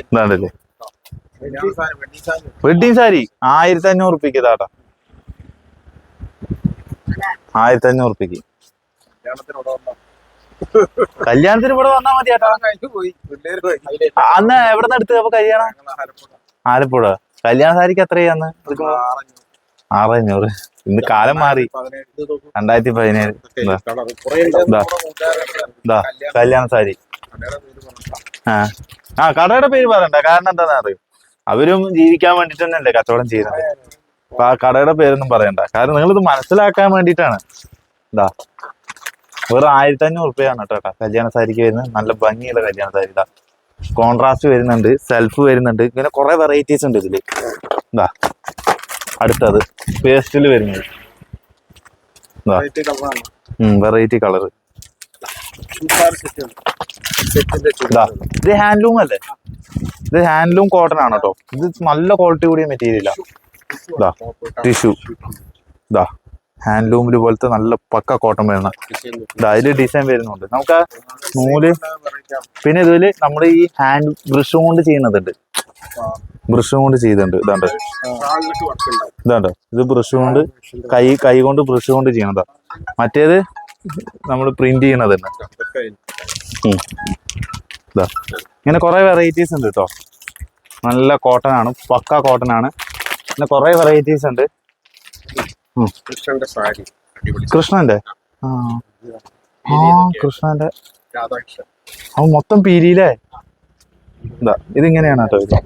ഇതാണ്ടല്ലേ. വെഡിങ് സാരി. ആയിരത്തി അഞ്ഞൂറ് റുപ്പിക്ക് താട്ടാ ആയിരത്തി അഞ്ഞൂറ് റുപ്പിക്ക് കല്യാണത്തിന് ഇവിടെ വന്നാ. മതി അന്ന് എവിടെ നിന്ന് എടുത്തത്? അപ്പൊ കല്യാണം? ആലപ്പുഴ. ആലപ്പുഴ. കല്യാണ സാരിക്ക് എത്രയാന്ന് ആറഞ്ഞൂറ്. അഞ്ഞൂറ് ഇന്ന് കാലം മാറി. രണ്ടായിരത്തി പതിനേഴ് കല്യാണം സാരി. ആ. ആ കടയുടെ പേര് പറയണ്ട. കാരണം എന്താണെന്ന് അറിയും? അവരും ജീവിക്കാൻ വേണ്ടിട്ട് തന്നെയല്ലേ കച്ചവടം ചെയ്യുന്നത്. അപ്പൊ ആ കടയുടെ പേരൊന്നും പറയണ്ട. കാരണം നിങ്ങൾ ഇത് മനസ്സിലാക്കാൻ വേണ്ടിട്ടാണ് ഇതാ. വെറും ആയിരത്തി അഞ്ഞൂറ് റുപ്യാണ് കേട്ടോ കേട്ടോ കല്യാണ സാരിക്ക് വരുന്നത്. നല്ല ഭംഗിയുള്ള കല്യാണ സാരി ഇതാ. കോൺട്രാസ്റ്റ് വരുന്നുണ്ട്. സെൽഫ് വരുന്നുണ്ട്. ഇങ്ങനെ കുറെ വെറൈറ്റീസ് ഉണ്ട് ഇതിൽ. ഇതാ. അടുത്തത് പേസ്റ്റിൽ വരുന്നത്. വെറൈറ്റി കളർ ഇതാ ഹാൻഡ്ലൂം അല്ലേ? ഇത് ഹാൻഡ്ലൂം കോട്ടൺ ആണ് കേട്ടോ ഇത് നല്ല ക്വാളിറ്റി കൂടിയ മെറ്റീരിയലാണ് ഇതാ ടിഷ്യൂ ഇതാ ഹാൻഡ്ലൂമിൽ പോലത്തെ നല്ല പക്ക കോട്ടൺ വരുന്ന അതിൽ ഡിസൈൻ വരുന്നുണ്ട്. നമുക്ക് ആ നൂൽ പിന്നെ ഇതിൽ നമ്മൾ ഈ ഹാൻഡ് ബ്രഷും കൊണ്ട് ചെയ്യുന്നതുണ്ട്. ബ്രഷും കൊണ്ട് ചെയ്തിട്ടുണ്ട്. ഇതാണ്ട് ഇതാണ്ട്? ഇത് ബ്രഷ് കൊണ്ട് കൈ കൈ കൊണ്ട് ബ്രഷ് കൊണ്ട് ചെയ്യണതാ. മറ്റേത് നമ്മൾ പ്രിന്റ് ചെയ്യണത് തന്നെ. ഇതാ. ഇങ്ങനെ കുറെ വെറൈറ്റീസ് ഉണ്ട് കേട്ടോ നല്ല കോട്ടൺ ആണ് പക്ക കോട്ടൺ ആണ്. പിന്നെ കുറെ വെറൈറ്റീസ് ഉണ്ട്. കൃഷ്ണന്റെ ആ. കൃഷ്ണന്റെ. അവൻ മൊത്തം പീരിയിലേ? ഇതാ ഇതിങ്ങനെയാണ് കേട്ടോ ഇത്.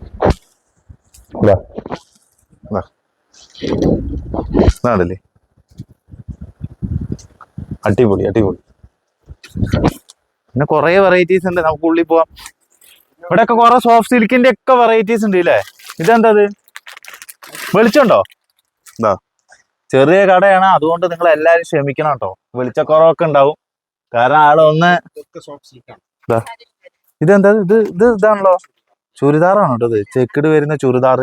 ഇതാണല്ലേ? അടിപൊളി അടിപൊളി. പിന്നെ കുറെ വെറൈറ്റീസ് ഉണ്ട്. നമുക്ക് ഉള്ളിൽ പോവാം. ഇവിടെ ഒക്കെ കുറെ സോഫ്റ്റ് സിൽക്കിന്റെ ഒക്കെ വെറൈറ്റീസ് ഉണ്ട് ഇല്ലേ? ഇതെന്താ ഇത് വെളിച്ചുണ്ടോ എന്താ ചെറിയ കടയാണ്. അതുകൊണ്ട് നിങ്ങൾ എല്ലാരും ക്ഷമിക്കണം കേട്ടോ. വെളിച്ചക്കുറവൊക്കെ ഉണ്ടാവും. കാരണം ആളൊന്ന് ഇതെന്താ ഇത് ഇത് ഇതാണല്ലോ. ചുരിദാറാണ് കേട്ടോ ചെക്കിട് വരുന്ന ചുരിദാർ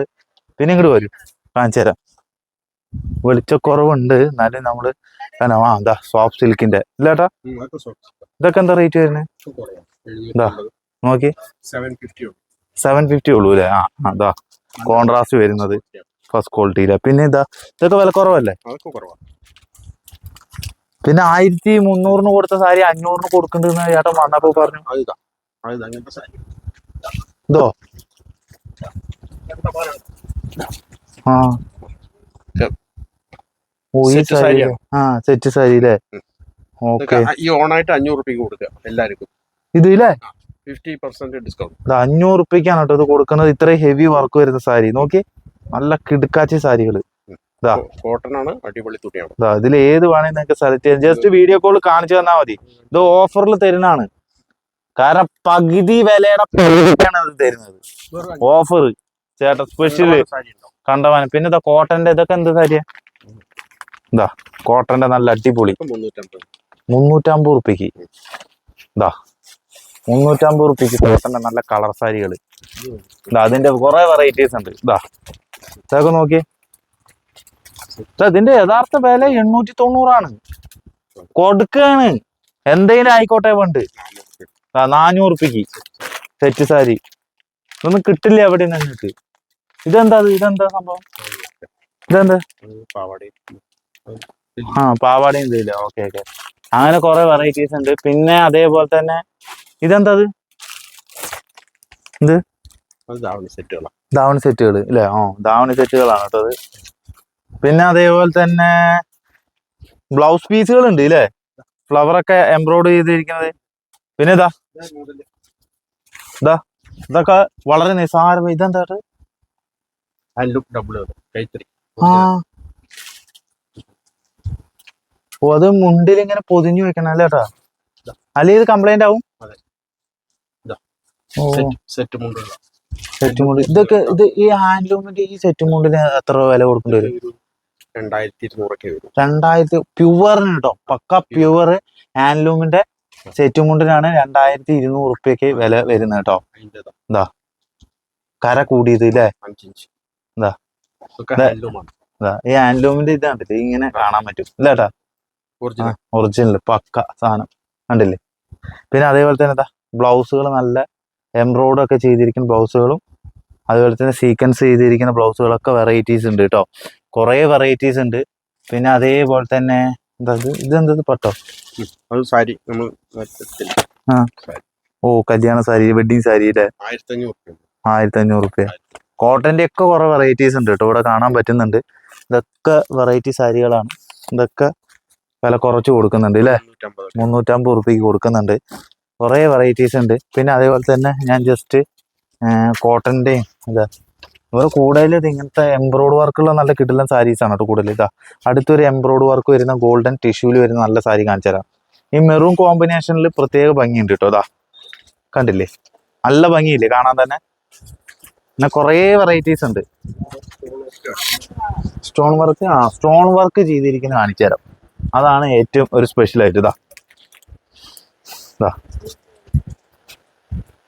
പിന്നെ ഇങ്ങോട്ട് വരും. കാണിച്ചു തരാം. വെളിച്ചക്കുറവുണ്ട്. എന്നാലും നമ്മൾ കാരണം ആ എന്താ സോഫ്റ്റ് സിൽക്കിന്റെ ഇല്ലേട്ടാ ഇതൊക്കെ എന്താ റേറ്റ് വരുന്നത് എന്താ നോക്കി. സെവൻ ഫിഫ്റ്റി ഉള്ളൂ. അല്ലേ? ആ അതാ കോൺട്രാസ്റ്റ് വരുന്നത്. ഫസ്റ്റ് ക്വാളിറ്റിയിലെ പിന്നെ ഇതാ ഇതൊക്കെ വില കുറവല്ലേ? പിന്നെ ആയിരത്തി മുന്നൂറിന് കൊടുത്ത സാരി അഞ്ഞൂറിന് കൊടുക്കണ്ടെന്ന് ചേട്ടൻ വന്നപ്പോ പറഞ്ഞു അതിതാ അതിതാ അങ്ങനത്തെ സാരി ഇതോ പാലാണ്. ആ ഓ ഈ Set സാരി. ആ സെറ്റ് സാരി അല്ലേ. ഓക്കെ. ഈ ഓണായിട്ട് അഞ്ഞൂറ് റുപ്യക്ക് കൊടുക്കുക എല്ലാവർക്കും. ഇത് ഇല്ലേ? ഫിഫ്റ്റി പെർസെന്റ് ഡിസ്കൗണ്ട് ഇത് അഞ്ഞൂറ് റുപ്യക്കാണ് കേട്ടോ ഇത് കൊടുക്കുന്നത്. ഇത്രയും ഹെവി വർക്ക് വരുന്ന സാരി. നോക്കി. നല്ല കിടുക്കാച്ചി സാരികൾ. ഇതാ. കോട്ടൺ ആണ് അടിപൊളി തുണിയാണ്. ഇതാ ഇതിൽ ഏത് വേണേലും നിങ്ങൾക്ക് സെലക്ട് ചെയ്യാം. ജസ്റ്റ് വീഡിയോ കോൾ കാണിച്ചു തന്നാൽ മതി. ഇത് ഓഫറിൽ തരുന്നതാണ്. കാരണം പകുതി വിലയുടെ പകുതിയാണ് ഇത് തരുന്നത്. ഓഫർ ചേട്ടാ സ്പെഷ്യൽ കണ്ടവാനം പിന്നെ ഇതാ കോട്ടന്റെ ഇതൊക്കെ എന്ത് സാരിയാ? ഇതാ കോട്ടന്റെ നല്ല അടിപൊളി. മുന്നൂറ്റമ്പത്. റുപ്യക്ക്. ഇതാ മുന്നൂറ്റമ്പത് റുപ്യക്ക് കോട്ടന്റെ നല്ല കളർ സാരികൾ ഇതാ അതിന്റെ കുറെ വെറൈറ്റീസ് ഉണ്ട്. ഇതാ ഇതൊക്കെ നോക്കിയേ. ഇതാ ഇതിന്റെ യഥാർത്ഥ വില എണ്ണൂറ്റി തൊണ്ണൂറാണ് കൊടുക്കാണ്. എന്തെങ്കിലും ആയിക്കോട്ടെ വേണ്ട. ആ നാനൂറ് റുപ്യക്ക് സെറ്റ് സാരി. ഇതൊന്നും കിട്ടില്ല എവിടെ നിങ്ങൾക്ക് ഇതെന്താ ഇത്? ഇതെന്താ സംഭവം? ഇതെന്താ? ആ പാവാടയും ഇതില്ല ഓക്കെ ഓക്കെ. അങ്ങനെ കുറെ വെറൈറ്റീസ് ഉണ്ട്. പിന്നെ അതേപോലെ തന്നെ ഇതെന്താ ഇത്? ധാവണി സെറ്റുകൾ അല്ലെ ഓ ധാവണി സെറ്റുകളാണ് കേട്ടത് പിന്നെ അതേപോലെ തന്നെ ബ്ലൗസ് പീസുകൾ ഉണ്ട് ഇല്ലേ? ഫ്ലവർ ഒക്കെ എംബ്രോയിഡ് ചെയ്തിരിക്കുന്നത്. പിന്നെ ഇതാ. ഇതാ. ഇതൊക്കെ വളരെ നിസാരം ഇതെന്താ? ഹാൻഡ്ലൂം ഡബിൾ കൈത്തറി. ഓ അത് മുണ്ടിൽ ഇങ്ങനെ പൊതിഞ്ഞു വെക്കണം അല്ലേ ചേട്ടാ അല്ലെ ഇത് കംപ്ലൈന്റ് ആവും. സെറ്റ് സെറ്റ് മുണ്ട്. ഇതൊക്കെ ഇത് ഈ ഹാൻഡ്ലൂമിന്റെ ഈ സെറ്റ് മുണ്ടിന് എത്ര വില കൊടുക്കേണ്ടി വരും? രണ്ടായിരത്തി ഇരുന്നൂറൊക്കെ വരും. രണ്ടായിരത്തി പ്യുവറിന് കേട്ടോ പക്ക പ്യുവർ ഹാൻഡ്ലൂമിന്റെ സെറ്റ് കൊണ്ടിനാണ് രണ്ടായിരത്തി ഇരുന്നൂറ് റുപ്യക്ക് വില വരുന്നത് കേട്ടോ എന്താ? കര കൂടിയത് ഇല്ലേ എന്താ. ഈ ഹാൻഡ്ലൂമിന്റെ ഇത് കണ്ടില്ലേ ഇങ്ങനെ കാണാൻ പറ്റും. ഇല്ല ചേട്ടാ ഒറിജിനൽ. ഒറിജിനൽ പക്ക സാധനം. കണ്ടില്ലേ? പിന്നെ അതേപോലെ തന്നെ എന്താ ബ്ലൗസുകൾ നല്ല എംബ്രോയ്ഡ് ഒക്കെ ചെയ്തിരിക്കുന്ന ബ്ലൗസുകളും അതുപോലെ തന്നെ സീക്വൻസ് ചെയ്തിരിക്കുന്ന ബ്ലൗസുകളൊക്കെ വെറൈറ്റീസ് ഉണ്ട് കേട്ടോ കുറേ വെറൈറ്റീസ് ഉണ്ട്. പിന്നെ അതേപോലെ തന്നെ എന്താ ഇത്? ഇതെന്തത് പട്ടോ? അത് സാരി. നമ്മൾ ഓ കല്യാണ സാരി വെഡിങ് സാരി ആയിരത്തി അഞ്ഞൂറ് റുപ്യ കോട്ടന്റെ ഒക്കെ കുറെ വെറൈറ്റീസ് ഉണ്ട് കേട്ടോ. ഇവിടെ കാണാൻ പറ്റുന്നുണ്ട്. ഇതൊക്കെ വെറൈറ്റി സാരികളാണ്. ഇതൊക്കെ വില കുറച്ച് കൊടുക്കുന്നുണ്ട് അല്ലേ? മുന്നൂറ്റമ്പത്. മുന്നൂറ്റമ്പത് റുപ്യക്ക് കൊടുക്കുന്നുണ്ട്. കുറേ വെറൈറ്റീസ് ഉണ്ട്. പിന്നെ അതേപോലെ തന്നെ ഞാൻ ജസ്റ്റ് കോട്ടന്റെയും ഇതാ ഇവിടെ കൂടുതൽ ഇത് ഇങ്ങനത്തെ എംബ്രോയ്ഡ് വർക്കുള്ള നല്ല കിടിലൻ സാരീസ് ആണ് കേട്ടോ കൂടുതൽ ഇതാ. അടുത്തൊരു എംബ്രോയ്ഡ് വർക്ക് വരുന്ന ഗോൾഡൻ ടിഷ്യൂൽ വരുന്ന നല്ല സാരി കാണിച്ചു തരാം. ഈ മെറൂൺ കോമ്പിനേഷനിൽ പ്രത്യേക ഭംഗിയുണ്ട് കേട്ടോ ഇതാ. കണ്ടില്ലേ? നല്ല ഭംഗിയില്ലേ? കാണാൻ തന്നെ. പിന്നെ കുറേ വെറൈറ്റീസ് ഉണ്ട്. സ്റ്റോൺ വർക്ക് ആ സ്റ്റോൺ വർക്ക് ചെയ്തിരിക്കുന്ന കാണിച്ചു തരാം. അതാണ് ഏറ്റവും ഒരു സ്പെഷ്യൽ ആയിട്ട് ഇതാ. ഇതാ.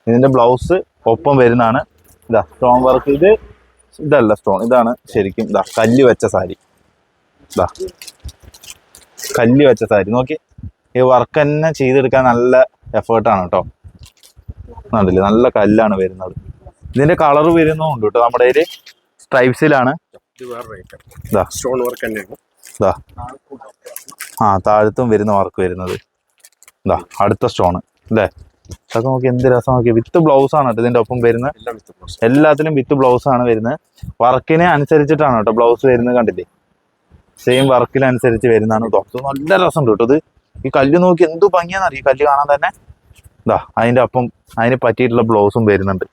ഇതിന്റെ ബ്ലൗസ് ഒപ്പം വരുന്നതാണ്. ഇതാ സ്റ്റോൺ വർക്ക് ഇത്. ഇതല്ല സ്റ്റോൺ ഇതാണ് ശരിക്കും ഇതാ കല്ല് വെച്ച സാരി. ഇതാ കല്ല് വെച്ച സാരി. നോക്കി. ഈ വർക്ക് തന്നെ ചെയ്തെടുക്കാൻ നല്ല എഫേർട്ടാണ് കേട്ടോ കണ്ടില്ലേ? നല്ല കല്ലാണ് വരുന്നത്. ഇതിന്റെ കളർ വരുന്നുണ്ട് കേട്ടോ നമ്മുടെ ഒരു സ്ട്രൈപ്സിലാണ് ഇത് വേറെ ഇതാ. സ്റ്റോൺ വർക്ക് തന്നെയാണ്. ഇതാ ആ താഴത്തും വരുന്ന വർക്ക് വരുന്നത്. ഇതാ അടുത്ത സ്റ്റോണ് അല്ലേ അതൊക്കെ നോക്കി എന്ത് രസം നോക്കി. വിത്ത് ബ്ലൗസ് ആണ് കേട്ടോ ഇതിന്റെ ഒപ്പം വരുന്നത്. എല്ലാം വിത്ത് ബ്ലൗസ് എല്ലാത്തിലും വിത്ത് ബ്ലൗസ് ആണ് വരുന്നത്. വർക്കിനെ അനുസരിച്ചിട്ടാണ് കേട്ടോ ബ്ലൗസ് വരുന്നത് കണ്ടില്ലേ? സെയിം വർക്കിനനുസരിച്ച് വരുന്നതാണ് കേട്ടോ നല്ല രസമുണ്ട് കേട്ടോ ഇത്. ഈ കല്ല് നോക്കി എന്ത് ഭംഗിയാന്നറിയോ ഈ കല്ല് കാണാൻ തന്നെ? ഇതാ അതിന്റെ ഒപ്പം അതിന് പറ്റിയിട്ടുള്ള ബ്ലൗസും വരുന്നുണ്ട്.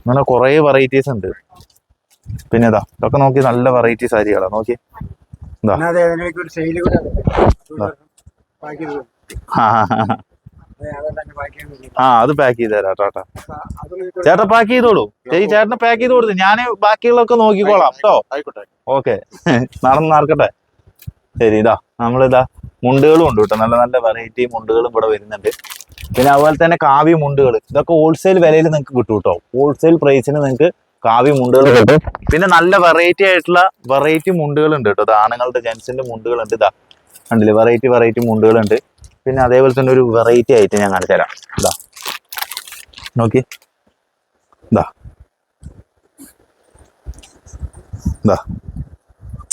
അങ്ങനെ കുറേ വെറൈറ്റീസ് ഉണ്ട്. പിന്നെ ഇതാ ഇതൊക്കെ നോക്കി നല്ല വെറൈറ്റി സാരികളാണ് നോക്കി. ഇതാ അതെ ആ. ആ. അതെ, പാക്ക് ആ അത് പാക്ക് ചെയ്ത് തരാം ചേട്ടാ ചേട്ടാ പാക്ക് ചെയ്തോളൂ. ചേച്ചി ചേട്ടനെ പാക്ക് ചെയ്ത് കൊടുത്തു ഞാൻ ബാക്കിയുള്ളതൊക്കെ നോക്കിക്കോളാം കേട്ടോ ആയിക്കോട്ടെ ഓക്കെ. *laughs* നടന്ന് നടക്കട്ടെ. ശരി ഇതാ നമ്മളിതാ മുണ്ടുകളും ഉണ്ട് കേട്ടോ നല്ല നല്ല വെറൈറ്റി മുണ്ടുകളും ഇവിടെ വരുന്നുണ്ട്. പിന്നെ അതുപോലെ തന്നെ കാവ്യ മുണ്ടുകൾ ഇതൊക്കെ ഹോൾസെയിൽ വിലയിൽ നിങ്ങൾക്ക് കിട്ടും കേട്ടോ ഹോൾസെയിൽ പ്രൈസിന് നിങ്ങൾക്ക് കാവ്യ മുണ്ടുകൾ കിട്ടും. പിന്നെ നല്ല വെറൈറ്റി ആയിട്ടുള്ള വെറൈറ്റി മുണ്ടുകൾ ഉണ്ട് കേട്ടോ ഇത് ആണുങ്ങളുടെ ജെൻസിന്റെ മുണ്ടുകളുണ്ട്. ഇതാ കണ്ടില്ലേ? വെറൈറ്റി വെറൈറ്റി മുണ്ടുകളുണ്ട്. പിന്നെ അതേപോലെ തന്നെ ഒരു വെറൈറ്റി ആയിട്ട് ഞാൻ കാണിച്ചു തരാം. ഇതാ നോക്കി. ഇതാ ഇതാ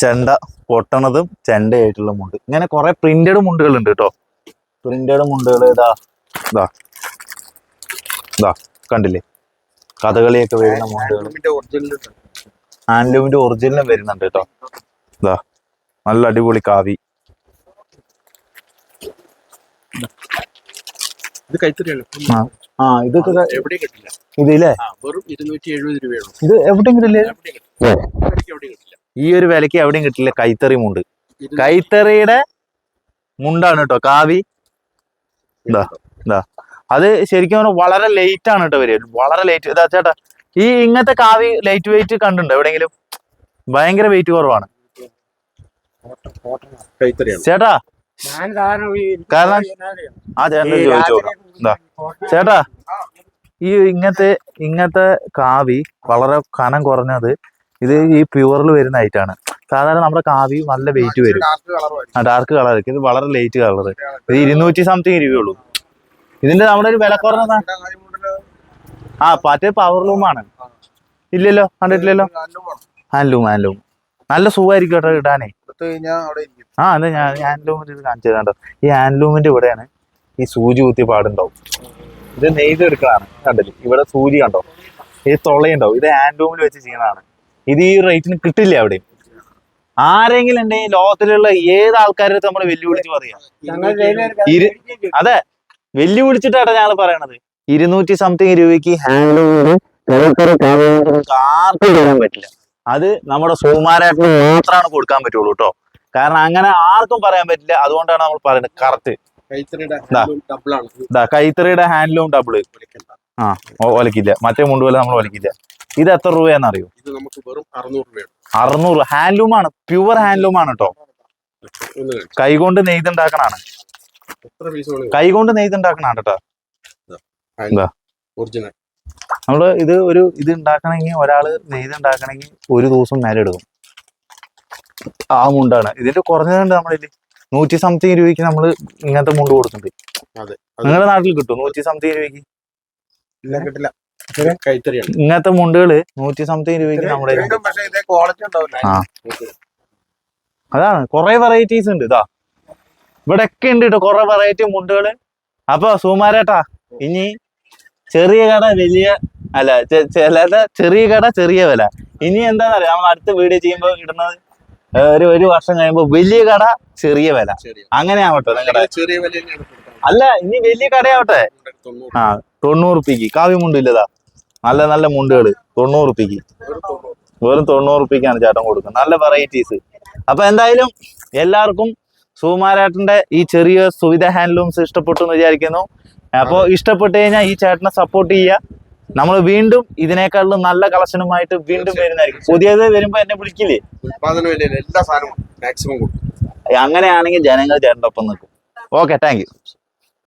ചെണ്ട പൊട്ടണതും ചെണ്ടയായിട്ടുള്ള മുണ്ട്. ഇങ്ങനെ കുറെ പ്രിന്റഡ് മുണ്ടുകൾ ഉണ്ട് കേട്ടോ. പ്രിന്റഡ് മുണ്ടുകൾ ഇതാ ഇതാ ഇതാ കണ്ടില്ലേ? കഥകളിയൊക്കെ വരുന്ന മുണ്ടുകൾ ഹാൻഡ്ലൂമിന്റെ ഒറിജിനലും വരുന്നുണ്ട് കേട്ടോ. ഇതാ നല്ല അടിപൊളി കാവി. ഇത് കൈത്തറിയാണ്. ആ. ഇതൊക്കെ എവിടെയും കിട്ടില്ല. ഇതില്ലേ? വെറും ഇരുന്നൂറ്റി എഴുപത് രൂപയുള്ളൂ. ഇത് എവിടെയും കിട്ടില്ല? ഈ ഒരു വിലക്ക് എവിടെയും കിട്ടില്ല കൈത്തറി മുണ്ട്. കൈത്തറിയുടെ മുണ്ടാണ് കേട്ടോ കാവി. ഇതാ ഇതാ. അത് ശരിക്കും പറഞ്ഞാൽ വളരെ ലേറ്റ് ആണ് കേട്ടോ വരിക. വളരെ ലേറ്റ് ഇതാ ചേട്ടാ ഈ ഇങ്ങനത്തെ കാവി ലൈറ്റ് വെയിറ്റ് കണ്ടുണ്ടോ എവിടെയെങ്കിലും? ഭയങ്കര വെയിറ്റ് കുറവാണ്. ചേട്ടാ കാരണം-? ആ ചേട്ടൻ ചോദിച്ചു നോക്കാം. ചേട്ടാ ഈ ഇങ്ങനത്തെ ഇങ്ങനത്തെ കാവി വളരെ കനം കുറഞ്ഞത് ഇത് ഈ പ്യുവറിൽ വരുന്ന ഐറ്റാണ് സാധാരണ നമ്മുടെ കാവി നല്ല വെയിറ്റ് വരും. ആ ഡാർക്ക് കളർ ഇത് വളരെ ലൈറ്റ് കളർ ഇത് ഇരുന്നൂറ്റി സംതിങ് രൂപയുള്ളൂ. ഇതിന്റെ നമ്മുടെ ഒരു വില കുറഞ്ഞ ആ മറ്റേ പവർ ലൂമാണ് ഇല്ലല്ലോ കണ്ടിട്ടില്ലല്ലോ? ഹാൻഡ്ലൂം ഹാൻഡ്ലൂം നല്ല സുഖമായിരിക്കും കേട്ടോ ഇടാനേ ആ അതെ ഞാൻ ഹാൻഡ്ലൂമിന്റെ ഇത് കാണിച്ചു തരാം കേട്ടോ. ഈ ഹാൻഡ്ലൂമിന്റെ ഇവിടെയാണ് ഈ സൂചി കുത്തിയ പാടുണ്ടാവും. ഇത് നെയ്തെടുക്കലാണ് കണ്ടില്ല? ഇവിടെ സൂചി കണ്ടോ? ഈ തൊളയുണ്ടാവും ഇത് ഹാൻഡ്ലൂമിൽ വെച്ച് ചെയ്യുന്നതാണ്. ഇത് ഈ റേറ്റിന് കിട്ടില്ല അവിടെ. ആരെങ്കിലും ഉണ്ടെങ്കിൽ ലോകത്തിലുള്ള ഏത് ആൾക്കാരുടെ നമ്മൾ വെല്ലുവിളിച്ച് പറയാം? അതെ വെല്ലുവിളിച്ചിട്ടാണ് ഞങ്ങൾ പറയണത്. ഇരുന്നൂറ്റി സംതിങ് രൂപയ്ക്ക് ഹാൻഡ്ലൂമിന് ആർക്കും തരാൻ പറ്റില്ല. അത് നമ്മുടെ സുകുമാരായിട്ട് മാത്രമാണ് കൊടുക്കാൻ പറ്റുള്ളൂ കേട്ടോ. കാരണം അങ്ങനെ ആർക്കും പറയാൻ പറ്റില്ല. അതുകൊണ്ടാണ് നമ്മൾ പറയുന്നത് കറക്റ്റ്. കൈത്തറിയുടെ handloom double. ആ ഒലിക്കില്ല. മറ്റേ മുണ്ടുപോലെ നമ്മൾ ഒലക്കില്ല. ഇത് എത്ര രൂപയാന്ന് അറിയോ ഇത് നമുക്ക് വെറും അറുന്നൂറ് ഹാൻഡ്ലൂം ആണ്. പ്യുവർ ഹാൻഡ്ലൂം ആണ് കേട്ടോ കൈകൊണ്ട് നെയ്തുണ്ടാക്കണാണ്. കൈകൊണ്ട് നെയ്തുണ്ടാക്കണാണ് കേട്ടോ നമ്മൾ ഇത് ഒരു ഇത് ഉണ്ടാക്കണമെങ്കിൽ ഒരാൾ നെയ്ത് ഉണ്ടാക്കണമെങ്കിൽ ഒരു ദിവസം നേരെ എടുക്കും. ആ മുണ്ടാണ്. ഇതിന്റെ കുറഞ്ഞതുണ്ട് നമ്മളിൽ നൂറ്റി സംതിങ് രൂപയ്ക്ക് നമ്മൾ ഇങ്ങനത്തെ മുണ്ട് കൊടുക്കുന്നുണ്ട് നിങ്ങളുടെ നാട്ടിൽ കിട്ടും നൂറ്റി സംതിങ് രൂപയ്ക്ക്? ഇല്ല കിട്ടില്ല. ഇങ്ങനത്തെ മുണ്ടുകൾ നൂറ്റി സംതിങ് രൂപയ്ക്ക് നമ്മുടെ അതാണ്. കുറെ വെറൈറ്റീസ് ഉണ്ട്. ഇതാ. ഇവിടെ ഒക്കെ ഉണ്ട് കേട്ടോ കുറെ വെറൈറ്റി മുണ്ടുകൾ. അപ്പൊ സുമാരേട്ടാ ഇനി ചെറിയ കട വലിയ അല്ല ചിലത് ചെറിയ കട ചെറിയ വില. ഇനി എന്താന്നറിയാം? നമ്മൾ അടുത്ത വീഡിയോ ചെയ്യുമ്പോൾ ഇടുന്നത് ഒരു ഒരു വർഷം കഴിയുമ്പോൾ വലിയ കട ചെറിയ വില. അങ്ങനെ ആവട്ടെ ചെറിയ വില അല്ല ഇനി വലിയ കടയാവട്ടെ. ആ തൊണ്ണൂറ് ഉപ്പിക്ക് കാവ്യ മുണ്ടില്ലതാ. നല്ല നല്ല മുണ്ടുകൾ. തൊണ്ണൂറ് ഉപ്പിക്ക് വെറും തൊണ്ണൂറ്. ഉപ്പിക്കാണ് ചേട്ടൻ കൊടുക്കുന്നത്. നല്ല വെറൈറ്റീസ് അപ്പൊ എന്തായാലും എല്ലാവർക്കും സുകുമാരേട്ടന്റെ ഈ ചെറിയ സുവിധ ഹാൻഡ്ലൂംസ് ഇഷ്ടപ്പെട്ടു എന്ന് വിചാരിക്കുന്നു. അപ്പോൾ ഇഷ്ടപ്പെട്ടു കഴിഞ്ഞാൽ ഈ ചേട്ടനെ സപ്പോർട്ട് ചെയ്യുക. നമ്മൾ വീണ്ടും ഇതിനേക്കാളും നല്ല കളക്ഷനുമായിട്ട് വീണ്ടും വരുന്നതായിരിക്കും. പുതിയത് വരുമ്പോ എന്നെ വിളിക്കില്ലേ? വിലയിൽ എല്ലാ സാധനവും മാക്സിമം കൊടുക്കും. അങ്ങനെയാണെങ്കിൽ ജനങ്ങൾ ചേട്ടന്റെ ഒപ്പം നിൽക്കും. Okay thank you